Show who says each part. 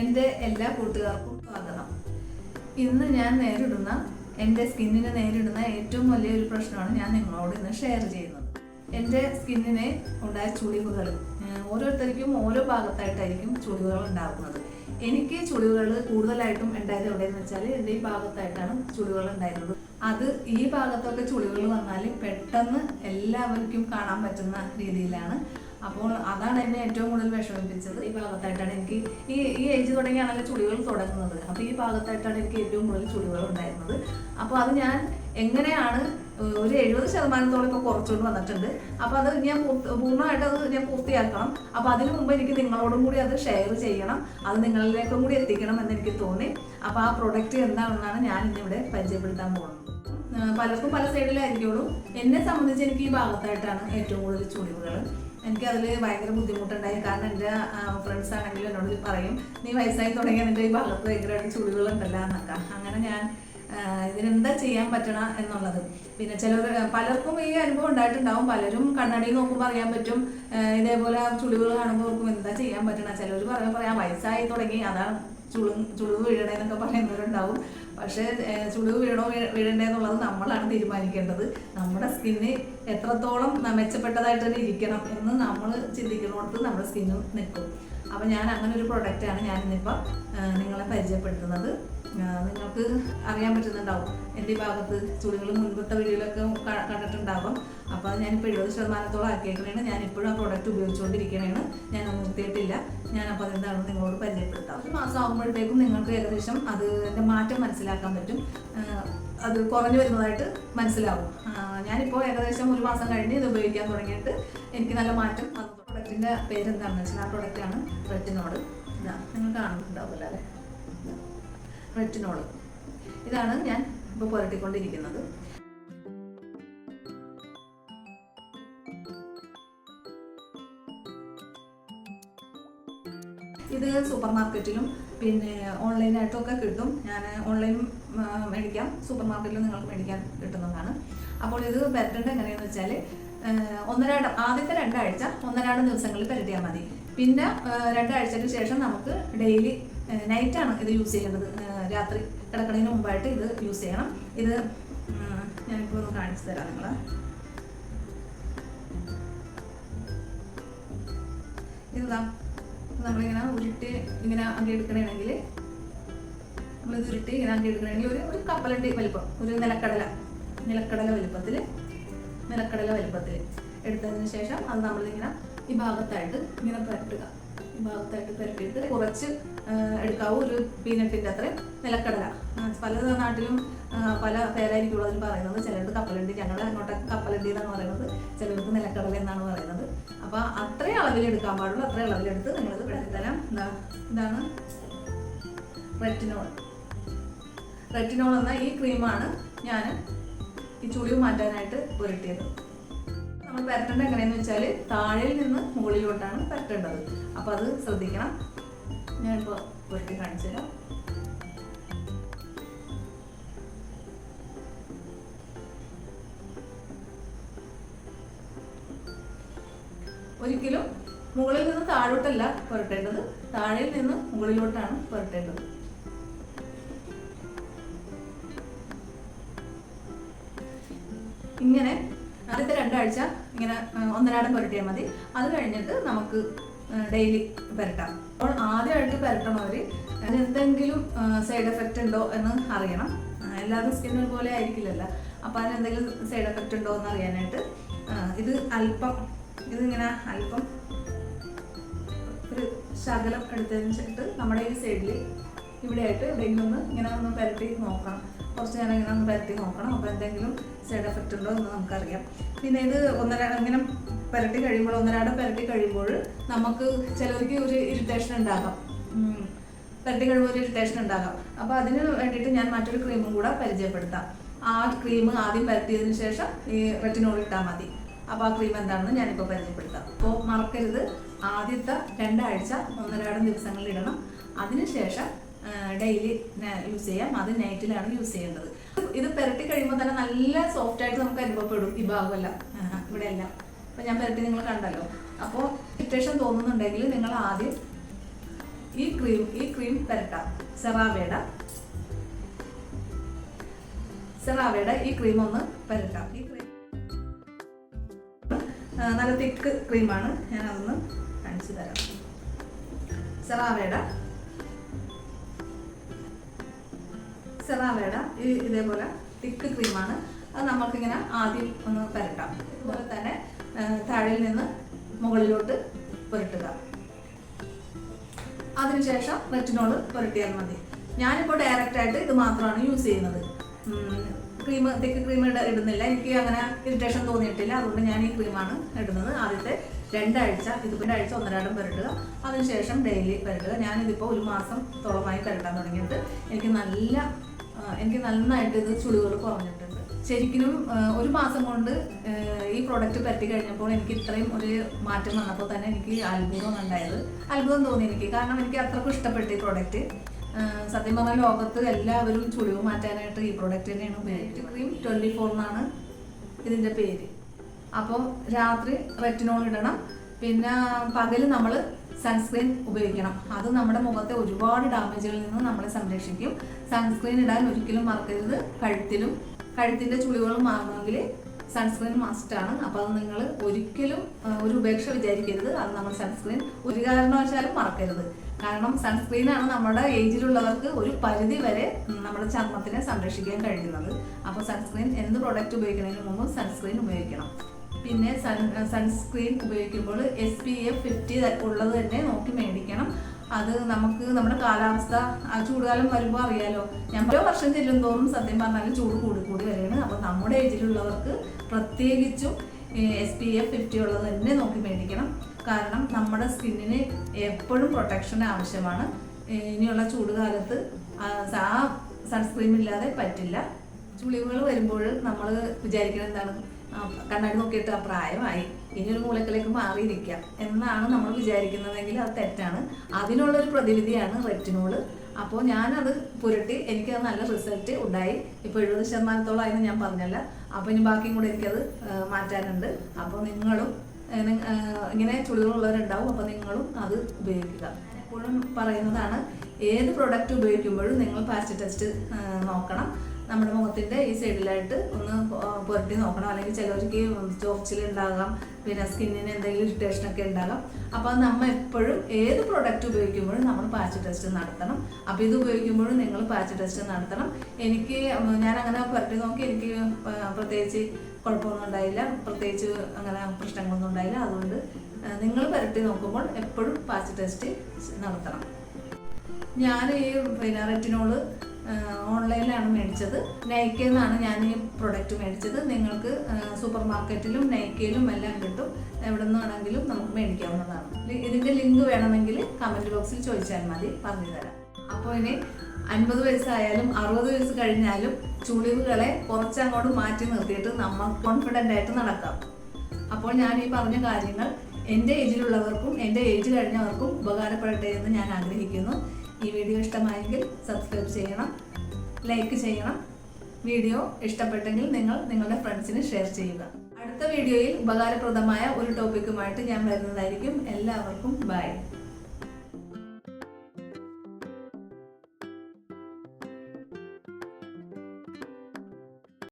Speaker 1: എന്റെ എല്ലാ കൂട്ടുകാർക്കും സ്വാഗതം. ഇന്ന് ഞാൻ നേരിടുന്ന എന്റെ സ്കിന്നിനെ നേരിടുന്ന ഏറ്റവും വലിയൊരു പ്രശ്നമാണ് ഞാൻ നിങ്ങളോട് ഇന്ന് ഷെയർ ചെയ്യുന്നത്. എന്റെ സ്കിന്നിനെ ഉണ്ടായ ചുളിവുകൾ ഓരോരുത്തർക്കും ഓരോ ഭാഗത്തായിട്ടായിരിക്കും ചുളിവുകൾ ഉണ്ടാകുന്നത്. എനിക്ക് ചുളിവുകൾ കൂടുതലായിട്ടും ഉണ്ടായത് എവിടെയെന്ന് വെച്ചാൽ എന്റെ ഈ ഭാഗത്തായിട്ടാണ് ചുളിവുകൾ ഉണ്ടായിരുന്നത്. അത് ഈ ഭാഗത്തൊക്കെ ചുളിവുകൾ വന്നാൽ പെട്ടെന്ന് എല്ലാവർക്കും കാണാൻ പറ്റുന്ന രീതിയിലാണ് അപ്പോൾ അതാണ് എന്നെ ഏറ്റവും കൂടുതൽ വിഷമിപ്പിച്ചത് ഈ ഭാഗത്തായിട്ടാണ് എനിക്ക് ഈ ഈ ഏജ് തുടങ്ങിയാണല്ലോ ചുളികൾ തുടങ്ങുന്നത്. അപ്പോൾ ഈ ഭാഗത്തായിട്ടാണ് എനിക്ക് ഏറ്റവും കൂടുതൽ ചുളികൾ ഉണ്ടായിരുന്നത്. അപ്പോൾ അത് ഞാൻ എങ്ങനെയാണ് ഒരു എഴുപത് ശതമാനത്തോളം ഇപ്പോൾ കുറച്ചുകൊണ്ട് വന്നിട്ടുണ്ട്. അപ്പോൾ അത് ഞാൻ പൂർണമായിട്ട് അത് ഞാൻ പൂർത്തിയാക്കണം. അപ്പോൾ അതിനു മുമ്പ് എനിക്ക് നിങ്ങളോടും കൂടി അത് ഷെയർ ചെയ്യണം. അത് നിങ്ങളിലേക്കും കൂടി എത്തിക്കണം എന്ന് എനിക്ക് തോന്നി. അപ്പോൾ ആ പ്രൊഡക്റ്റ് എന്താണെന്നാണ് ഞാൻ ഇന്നിവിടെ പരിചയപ്പെടുത്താൻ പോകുന്നത്. പലർക്കും പല സൈഡിലായിരിക്കുള്ളൂ എന്നെ സംബന്ധിച്ച് എനിക്ക് ഈ ഭാഗത്തായിട്ടാണ് ഏറ്റവും കൂടുതൽ ചുളിവുകൾ. എനിക്കതിൽ ഭയങ്കര ബുദ്ധിമുട്ടുണ്ടായി. കാരണം എന്റെ ഫ്രണ്ട്സ് ആണെങ്കിലും എന്നോട് പറയും നീ വയസ്സായി തുടങ്ങിയ നിന്റെ ഈ ഭാഗത്ത് ഭയങ്കരമായിട്ട് ചുളിവുകളുണ്ടല്ലോ എന്നൊക്കെ. അങ്ങനെ ഞാൻ ഇതിനെന്താ ചെയ്യാൻ പറ്റണ എന്നുള്ളത്. പിന്നെ ചിലർ പലർക്കും ഈ അനുഭവം ഉണ്ടായിട്ടുണ്ടാവും. പലരും കണ്ണാടി നോക്കുമ്പോൾ അറിയാൻ പറ്റും ഇതേപോലെ ചുളിവുകൾ കാണുമ്പോൾ അവർക്കും എന്താ ചെയ്യാൻ പറ്റണ. ചിലർ പറയാൻ പറയാം വയസ്സായി തുടങ്ങി അതാണ് ചുളു ചുളിവ് വീഴണേന്നൊക്കെ പറയുന്നവരുണ്ടാവും. പക്ഷേ ചുളിവ് വീഴണോ വീഴ- വീഴണ്ടേ എന്നുള്ളത് നമ്മളാണ് തീരുമാനിക്കേണ്ടത്. നമ്മുടെ സ്കിന്ന് എത്രത്തോളം മെച്ചപ്പെട്ടതായിട്ട് തന്നെ ഇരിക്കണം എന്ന് നമ്മൾ ചിന്തിക്കുന്നിടത്ത് നമ്മുടെ സ്കിന്നും നിൽക്കും. അപ്പം ഞാൻ അങ്ങനെ ഒരു പ്രൊഡക്റ്റാണ് ഞാൻ ഇന്നിപ്പോൾ നിങ്ങളെ പരിചയപ്പെടുത്തുന്നത്. നിങ്ങൾക്ക് അറിയാൻ പറ്റുന്നുണ്ടാവും. എന്റെ ഭാഗത്ത് ചുളികൾ മുൻപത്തെ വീഡിയോയിലൊക്കെ കണ്ടിട്ടുണ്ടാവും. അപ്പോൾ അത് ഞാനിപ്പോൾ എഴുപത് ശതമാനത്തോളം ആക്കിയേക്കണേണ്. ഞാനിപ്പോഴും ആ പ്രോഡക്റ്റ് ഉപയോഗിച്ചുകൊണ്ടിരിക്കണേണ് ഞാൻ നിർത്തിയിട്ടില്ല. ഞാൻ അപ്പോൾ അതെന്താണെന്ന് നിങ്ങളോട് പരിചയപ്പെടുത്താം. ഒരു മാസം ആകുമ്പോഴത്തേക്കും നിങ്ങൾക്ക് ഏകദേശം അത് അതിന്റെ മാറ്റം മനസ്സിലാക്കാൻ പറ്റും. അത് കുറഞ്ഞു വരുന്നതായിട്ട് മനസ്സിലാവും. ആ, ഞാനിപ്പോൾ ഏകദേശം ഒരു മാസം കഴിഞ്ഞ് ഇത് ഉപയോഗിക്കാൻ തുടങ്ങിയിട്ട് എനിക്ക് നല്ല മാറ്റം വന്നു. പ്രൊഡക്റ്റിന്റെ പേര് എന്താണെന്ന് വെച്ചാൽ ആ പ്രൊഡക്റ്റാണ് റെറ്റിനോട് ഇതാ നിങ്ങൾ കാണുന്നുണ്ടാവില്ല അല്ലേ? റെറ്റിനോൾ ഇതാണ് ഞാൻ ഇപ്പോൾ പുരട്ടിക്കൊണ്ടിരിക്കുന്നത്. ഇത് സൂപ്പർ മാർക്കറ്റിലും പിന്നെ ഓൺലൈനായിട്ടും ഒക്കെ കിട്ടും. ഞാൻ ഓൺലൈൻ മേടിക്കാം. സൂപ്പർ മാർക്കറ്റിലും നിങ്ങൾക്ക് മേടിക്കാൻ കിട്ടുന്നതാണ്. അപ്പോൾ ഇത് പെരട്ടേണ്ടത് എങ്ങനെയാണെന്ന് വെച്ചാൽ ഒന്നരാടം ആദ്യത്തെ രണ്ടാഴ്ച ഒന്നരാടം ദിവസങ്ങളിൽ പരട്ടിയാൽ മതി. പിന്നെ രണ്ടാഴ്ചയ്ക്ക് ശേഷം നമുക്ക് ഡെയിലി നൈറ്റാണ് ഇത് യൂസ് ചെയ്യേണ്ടത്. രാത്രി കിടക്കുന്നതിന് മുമ്പായിട്ട് ഇത് യൂസ് ചെയ്യണം. ഇത് ഞാനിപ്പോൾ ഒന്ന് കാണിച്ചു തരാം നിങ്ങളെ. ഇതാ നമ്മളിങ്ങനെ ഉരുട്ടി ഇങ്ങനെ ആക്കി എടുക്കണമെങ്കിൽ നമ്മളിത് ഉരുട്ടി ഇങ്ങനെ ആക്കി എടുക്കണമെങ്കിൽ ഒരു ഒരു കപ്പലണ്ടി വലിപ്പം ഒരു നിലക്കടല നിലക്കടല വലിപ്പത്തിൽ നിലക്കടല വലിപ്പത്തിൽ എടുത്തതിന് ശേഷം അത് നമ്മളിങ്ങനെ ഈ ഭാഗത്തായിട്ട് ഇങ്ങനെ പുരട്ടുക. ഭാഗത്തായിട്ട് പെരട്ടിയിട്ട് കുറച്ച് എടുക്കാവൂ ഒരു പീനട്ടിന്റെ അത്രയും നിലക്കടല. പല നാട്ടിലും പല പേരായിരിക്കും അതിൽ പറയുന്നത്. ചിലർക്ക് കപ്പലണ്ടി ഞങ്ങളുടെ അങ്ങോട്ടൊക്കെ കപ്പലണ്ടി എന്നാണ് പറയുന്നത്. ചിലർക്ക് നിലക്കടല എന്നാണ് പറയുന്നത്. അപ്പോൾ അത്രയും അളവിൽ എടുക്കാൻ പാടുള്ളൂ. അത്രയും അളവിലെടുത്ത് നിങ്ങളത് പെടുത്തരാം എന്താ ഇതാണ് റെറ്റിനോൾ. റെറ്റിനോൾ എന്ന ഈ ക്രീമാണ് ഞാൻ ഈ ചുളിവ് മാറ്റാനായിട്ട് പുരട്ടിയത് നമ്മൾ പരട്ടേണ്ടത് എങ്ങനെയെന്ന് വെച്ചാൽ താഴെയിൽ നിന്ന് മുകളിലോട്ടാണ് പരട്ടേണ്ടത് അപ്പോൾ അത് ശ്രദ്ധിക്കണം. ഞാനിപ്പോൾ പുരട്ടി കാണിച്ചു തരാം. ഒരിക്കലും മുകളിൽ നിന്ന് താഴോട്ടല്ല പുരട്ടേണ്ടത്. താഴെയിൽ നിന്ന് മുകളിലോട്ടാണ് പുരട്ടേണ്ടത്. ഇങ്ങനെ ആദ്യത്തെ രണ്ടാഴ്ച ഇങ്ങനെ ഒന്നരാടം പുരട്ടിയാൽ മതി. അത് കഴിഞ്ഞിട്ട് നമുക്ക് ഡെയിലി പുരട്ടാം. അപ്പോൾ ആദ്യമായിട്ട് പുരട്ടണവർ അതിനെന്തെങ്കിലും സൈഡ് എഫക്റ്റ് ഉണ്ടോ എന്ന് അറിയണം. എല്ലാവരും സ്കിൻ പോലെ ആയിരിക്കില്ലല്ലോ. അപ്പോൾ അതിനെന്തെങ്കിലും സൈഡ് എഫക്റ്റ് ഉണ്ടോ എന്ന് അറിയാനായിട്ട് ഇത് അല്പം ഇതിങ്ങനെ അല്പം ഒരു ശകലം എടുത്തതിന് ശേഷം നമ്മുടെ ഈ സൈഡിൽ ഇവിടെയായിട്ട് എവിടെയെങ്കിലും ഒന്ന് ഇങ്ങനെ ഒന്ന് പുരട്ടി നോക്കണം കുറച്ച് നേരം ഇങ്ങനെ ഒന്ന് പുരട്ടി നോക്കണം. അപ്പോൾ എന്തെങ്കിലും സൈഡ് എഫക്റ്റ് ഉണ്ടോ എന്ന് നമുക്കറിയാം. പിന്നെ ഇത് ഒന്നര ഇങ്ങനെ പുരട്ടി കഴിയുമ്പോൾ ഒന്നരാടം പുരട്ടി കഴിയുമ്പോൾ നമുക്ക് ചിലർക്ക് ഒരു ഇറിറ്റേഷൻ ഉണ്ടാകാം. പുരട്ടി കഴിയുമ്പോൾ ഒരു ഇറിറ്റേഷൻ ഉണ്ടാകാം. അപ്പോൾ അതിന് വേണ്ടിയിട്ട് ഞാൻ മറ്റൊരു ക്രീമും കൂടെ പരിചയപ്പെടുത്താം. ആ ക്രീം ആദ്യം പരത്തിയതിന് ശേഷം ഈ റെറ്റിനോൾ ഇട്ടാൽ മതി. അപ്പോൾ ആ ക്രീം എന്താണെന്ന് ഞാനിപ്പോൾ പരിചയപ്പെടുത്താം. അപ്പോൾ മറക്കരുത്. ആദ്യത്തെ രണ്ടാഴ്ച ഒന്നരാടം ദിവസങ്ങളിൽ ഇടണം. അതിനുശേഷം ഡെയിലി യൂസ് ചെയ്യാം. അത് നൈറ്റിലാണ് യൂസ് ചെയ്യേണ്ടത്. ഇത് പെരട്ടി കഴിയുമ്പോൾ തന്നെ നല്ല സോഫ്റ്റ് ആയിട്ട് നമുക്ക് അനുഭവപ്പെടും ഈ ഭാഗമെല്ലാം. ഇവിടെ എല്ലാം അപ്പൊ ഞാൻ പെരട്ടി നിങ്ങൾ കണ്ടല്ലോ. അപ്പോൾ ഇറിറ്റേഷൻ തോന്നുന്നുണ്ടെങ്കിൽ നിങ്ങൾ ആദ്യം ഈ ക്രീം ഈ ക്രീം പെരട്ടാം. സെറാവേട സെറാവേട ഈ ക്രീം ഒന്ന് പെരട്ടാം. ഈ ക്രീം നല്ല തിക്ക് ക്രീമാണ് ഞാൻ അതൊന്ന് കാണിച്ചു തരാം. സെറാവയുടെ സെറാവയുടെ ഈ ഇതേപോലെ തിക്ക് ക്രീമാണ് അത് നമുക്കിങ്ങനെ ആദ്യം ഒന്ന് പുരട്ടാം അതുപോലെ തന്നെ ആ, നിന്ന് മുകളിലോട്ട് പുരട്ടുക. അതിനുശേഷം റെറ്റിനോട് പുരട്ടിയാൽ മതി. ഞാനിപ്പോൾ ഡയറക്റ്റ് ആയിട്ട് ഇത് മാത്രമാണ് യൂസ് ചെയ്യുന്നത്. ക്രീം തിക്ക് ക്രീം ഇടുന്നില്ല. എനിക്ക് അങ്ങനെ ഇറിറ്റേഷൻ തോന്നിയിട്ടില്ല. അതുകൊണ്ട് ഞാൻ ഈ ക്രീമാണ് ഇടുന്നത്. ആദ്യത്തെ രണ്ടാഴ്ച ഇത് രണ്ടാഴ്ച ഒന്നരാടം പുരട്ടുക. അതിനുശേഷം ഡെയിലി പുരട്ടുക. ഞാനിതിപ്പോൾ ഒരു മാസം തോളമായി പുരട്ടാൻ തുടങ്ങിയിട്ട് എനിക്ക് നല്ല എനിക്ക് നന്നായിട്ട് ഇത് ചുളിവുകൾ കുറഞ്ഞിട്ടുണ്ട്. ശരിക്കും ഒരു മാസം കൊണ്ട് ഈ പ്രോഡക്റ്റ് പറ്റി കഴിഞ്ഞപ്പോൾ എനിക്ക് ഇത്രയും ഒരു മാറ്റം വന്നപ്പോൾ തന്നെ എനിക്ക് അത്ഭുതം ഉണ്ടായത്. അത്ഭുതം തോന്നി എനിക്ക്. കാരണം എനിക്ക് അത്രക്കും ഇഷ്ടപ്പെട്ടു ഈ പ്രോഡക്റ്റ് സത്യം പറഞ്ഞാൽ ലോകത്ത് എല്ലാവരും ചുളിവ് മാറ്റാനായിട്ട് ഈ പ്രോഡക്റ്റ് തന്നെയാണ് ഉപയോഗിക്കുന്നത്. ക്രീം ട്വന്റി ഫോർ എന്നാണ് ഇതിന്റെ പേര്. അപ്പോൾ രാത്രി റെറ്റിനോൾ ഇടണം. പിന്നെ പകൽ നമ്മൾ സൺസ്ക്രീൻ ഉപയോഗിക്കണം. അത് നമ്മുടെ മുഖത്തെ ഒരുപാട് ഡാമേജുകളിൽ നിന്ന് നമ്മളെ സംരക്ഷിക്കും. സൺസ്ക്രീൻ ഇടാൻ ഒരിക്കലും മറക്കരുത്. കഴുത്തിലും കഴുത്തിന്റെ ചുളിവുകൾ മാറണമെങ്കിൽ സൺസ്ക്രീൻ മസ്റ്റാണ് അപ്പോൾ അത് നിങ്ങൾ ഒരിക്കലും ഒരു ഉപേക്ഷ വിചാരിക്കരുത്. അത് നമ്മൾ സൺസ്ക്രീൻ ഒരു കാരണവശാലും മറക്കരുത്. കാരണം സൺസ്ക്രീനാണ് നമ്മുടെ ഏജിലുള്ളവർക്ക് ഒരു പരിധി വരെ നമ്മുടെ ചർമ്മത്തിനെ സംരക്ഷിക്കാൻ കഴിയുന്നത്. അപ്പോൾ സൺസ്ക്രീൻ എന്ത് പ്രോഡക്റ്റ് ഉപയോഗിക്കുന്നതിന് മുമ്പ് സൺസ്ക്രീൻ ഉപയോഗിക്കണം. പിന്നെ സൺ സൺസ്ക്രീൻ ഉപയോഗിക്കുമ്പോൾ എസ് പി എഫ് ഫിഫ്റ്റി ഉള്ളത് തന്നെ നോക്കി മേടിക്കണം. അത് നമുക്ക് നമ്മുടെ കാലാവസ്ഥ ആ ചൂടുകാലം വരുമ്പോൾ അറിയാലോ. ഞാൻ ഓരോ വർഷം ചെല്ലും തോറും സത്യം പറഞ്ഞാൽ ചൂട് കൂടി കൂടി വരികയാണ്. അപ്പോൾ നമ്മുടെ ഏജിലുള്ളവർക്ക് പ്രത്യേകിച്ചും എസ് പി എഫ് ഫിഫ്റ്റി ഉള്ളത് തന്നെ നോക്കി മേടിക്കണം. കാരണം നമ്മുടെ സ്കിന്നിന് എപ്പോഴും പ്രൊട്ടക്ഷൻ ആവശ്യമാണ്. ഇനിയുള്ള ചൂടുകാലത്ത് ആ സൺസ്ക്രീൻ ഇല്ലാതെ പറ്റില്ല. ചുളിവുകൾ വരുമ്പോൾ നമ്മൾ വിചാരിക്കുന്നത് എന്താണ്? കണ്ണാടി നോക്കിയിട്ട് ആ പ്രായമായി. ഇനി ഒരു മൂലക്കിലേക്ക് മാറിയിരിക്കാം എന്നാണ് നമ്മൾ വിചാരിക്കുന്നതെങ്കിൽ അത് തെറ്റാണ്. അതിനുള്ളൊരു പ്രതിവിധിയാണ് റെറ്റിനോൾ. അപ്പോൾ ഞാനത് പുരട്ടി എനിക്കത് നല്ല റിസൾട്ട് ഉണ്ടായി. ഇപ്പോൾ എഴുപത് ശതമാനത്തോളം ആയിരുന്നു ഞാൻ പറഞ്ഞല്ല. അപ്പോൾ ഇനി ബാക്കിയും കൂടെ എനിക്കത് മാറ്റാനുണ്ട്. അപ്പോൾ നിങ്ങളും ഇങ്ങനെ ചുളിവുള്ളവരുണ്ടാവും. അപ്പോൾ നിങ്ങളും അത് ഉപയോഗിക്കുക. എപ്പോഴും പറയുന്നതാണ് ഏത് പ്രൊഡക്റ്റ് ഉപയോഗിക്കുമ്പോഴും നിങ്ങൾ പാസ്റ്റ് ടെസ്റ്റ് നോക്കണം. നമ്മുടെ മുഖത്തിന്റെ ഈ സൈഡിലായിട്ട് ഒന്ന് പുരട്ടി നോക്കണം. അല്ലെങ്കിൽ ചിലർക്ക് ചോർച്ചിലുണ്ടാകാം പിന്നെ സ്കിന്നിന് എന്തെങ്കിലും ഇറിറ്റേഷൻ ഒക്കെ ഉണ്ടാകാം. അപ്പോൾ നമ്മൾ എപ്പോഴും ഏത് പ്രൊഡക്റ്റ് ഉപയോഗിക്കുമ്പോഴും നമ്മൾ പാച്ച് ടെസ്റ്റ് നടത്തണം. അപ്പോൾ ഇത് ഉപയോഗിക്കുമ്പോഴും നിങ്ങൾ പാച്ച് ടെസ്റ്റ് നടത്തണം. എനിക്ക് ഞാൻ അങ്ങനെ പുരട്ടി നോക്കി എനിക്ക് പ്രത്യേകിച്ച് കുഴപ്പമൊന്നും ഉണ്ടായില്ല. പ്രത്യേകിച്ച് അങ്ങനെ പ്രശ്നങ്ങളൊന്നും ഉണ്ടായില്ല. അതുകൊണ്ട് നിങ്ങൾ പുരട്ടി നോക്കുമ്പോൾ എപ്പോഴും പാച്ച് ടെസ്റ്റ് നടത്തണം. ഞാൻ ഈ പിന്നെ റെറ്റിനോൾ ഓൺലൈനിലാണ് മേടിച്ചത്. നൈക്കയിൽ നിന്നാണ് ഞാൻ ഈ പ്രൊഡക്റ്റ് മേടിച്ചത്. നിങ്ങൾക്ക് സൂപ്പർ മാർക്കറ്റിലും നൈക്കയിലും എല്ലാം കിട്ടും. എവിടെ നിന്ന് വേണമെങ്കിലും നമുക്ക് മേടിക്കാവുന്നതാണ്. ഇതിന്റെ ലിങ്ക് വേണമെങ്കിൽ കമന്റ് ബോക്സിൽ ചോദിച്ചാൽ മതി. പറഞ്ഞു തരാം. അപ്പോൾ ഇനി അൻപത് വയസ്സായാലും അറുപത് വയസ്സ് കഴിഞ്ഞാലും ചുളിവുകളെ കുറച്ചങ്ങോട്ട് മാറ്റി നിർത്തിയിട്ട് നമ്മൾ കോൺഫിഡന്റ് ആയിട്ട് നടക്കാം. അപ്പോൾ ഞാൻ ഈ പറഞ്ഞ കാര്യങ്ങൾ എന്റെ ഏജിലുള്ളവർക്കും എന്റെ ഏജ് കഴിഞ്ഞവർക്കും ഉപകാരപ്പെടട്ടെ എന്ന് ഞാൻ ആഗ്രഹിക്കുന്നു. ഈ വീഡിയോ ഇഷ്ടമായെങ്കിൽ സബ്സ്ക്രൈബ് ചെയ്യണം ലൈക്ക് ചെയ്യണം. വീഡിയോ ഇഷ്ടപ്പെട്ടെങ്കിൽ നിങ്ങൾ നിങ്ങളുടെ ഫ്രണ്ട്സിന് ഷെയർ ചെയ്യുക. അടുത്ത വീഡിയോയിൽ ഉപകാരപ്രദമായ ഒരു ടോപ്പിക്കുമായിട്ട് ഞാൻ വരുന്നതായിരിക്കും. എല്ലാവർക്കും ബൈ